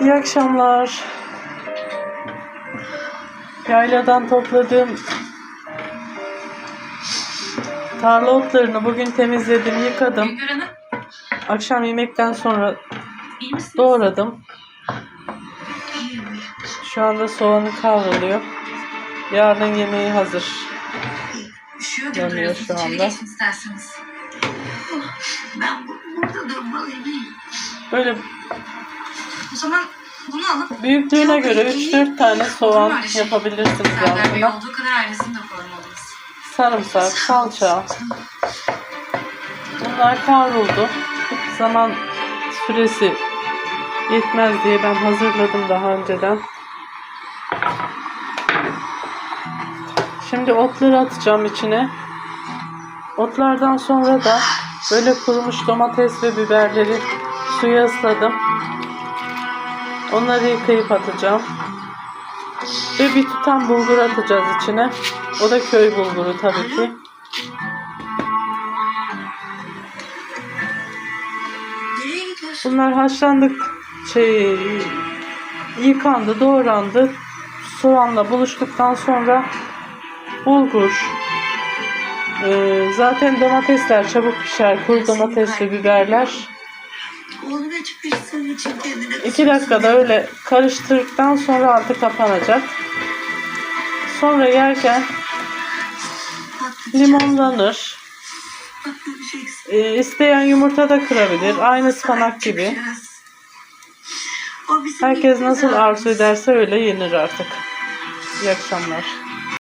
İyi akşamlar. Yayladan topladığım tarla otlarını bugün temizledim, yıkadım. Akşam yemekten sonra doğradım. Şu anda soğanı kavruluyor. Yarın yemeği hazır. Yanıyor şu anda. isterseniz. Ben bu- burada durmalıyım. Böyle O zaman bunu alıp büyüklüğüne göre 3-4 tane soğan yapabilirsiniz Serdar Bey yanına. olduğu kadar ailesini de korumalıyız. Sarımsak, salça. Bunlar kavruldu. Zaman süresi yetmez diye ben hazırladım daha önceden. Şimdi otları atacağım içine. Otlardan sonra da böyle kurumuş domates ve biberleri suya ısladım. Onları yıkayıp atacağım. Ve bir tutam bulgur atacağız içine. O da köy bulguru tabii ki. Bunlar haşlandık, şey yıkandı, doğrandı. Soğanla buluştuktan sonra bulgur, ee, zaten domatesler çabuk pişer, kuru domates ve biberler. Oğluna çıkmışsın için kendine. 2 dakikada öyle karıştırdıktan sonra altı kapanacak. Sonra yerken limonlanır. Ee, isteyen yumurta da kırabilir. Aynı ıspanak gibi. Herkes nasıl arzu ederse öyle yenir artık. İyi akşamlar.